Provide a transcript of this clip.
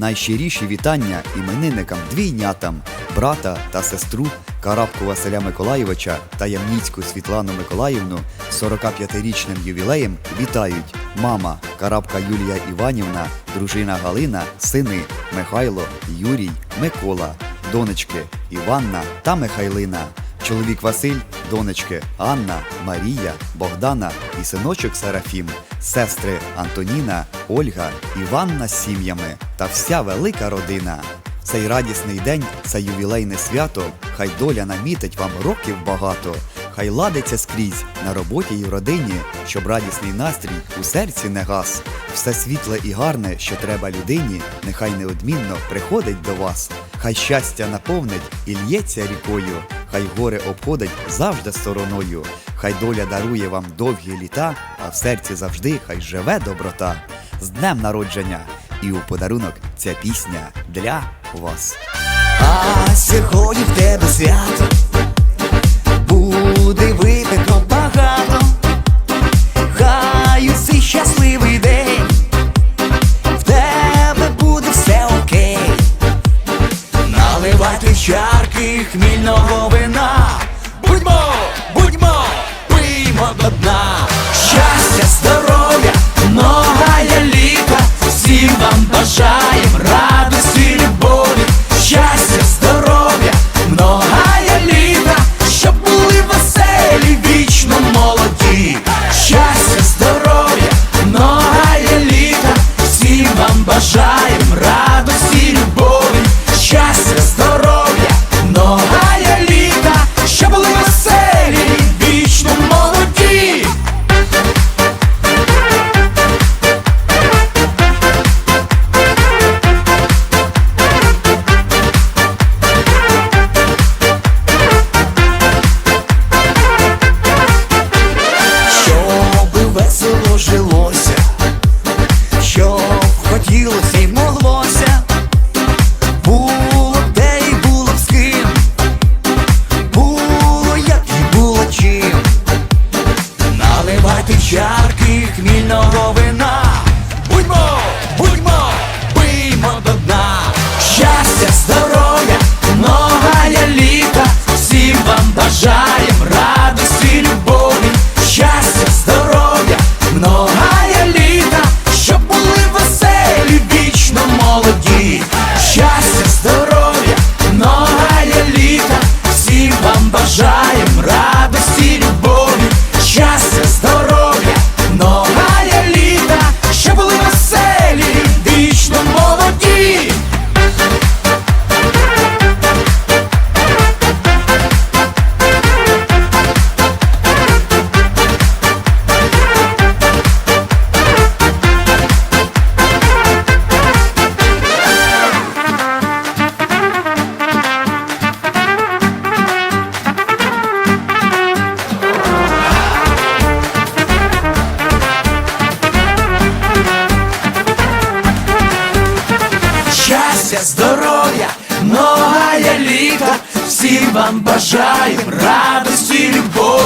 Найщиріші вітання іменинникам двійнятам, брата та сестру Карабку Василя Миколайовича та Ямніцьку Світлану Миколаївну з 45-річним ювілеєм вітають мама Карабка Юлія Іванівна, дружина Галина, сини Михайло, Юрій, Микола, донечки Іванна та Михайлина. Чоловік Василь, донечки Анна, Марія, Богдана і синочок Серафім, сестри Антоніна, Ольга, Іванна з сім'ями та вся велика родина. Цей радісний день, це ювілейне свято, хай доля намітить вам років багато, хай ладиться скрізь на роботі і в родині, щоб радісний настрій у серці не гас. Все світле і гарне, що треба людині, нехай неодмінно приходить до вас. Хай щастя наповнить і лється рікою, хай горе обходить завжди стороною, хай доля дарує вам довгі літа, а в серці завжди хай живе доброта. З днем народження! І у подарунок ця пісня для вас. А сьогодні в тебе свято буде випито багато, хай у цей щасливий день, в тебе буде все окей, наливати чарки хмільного пиймо до хотілося й моглося, вам бажаєм радості, любові,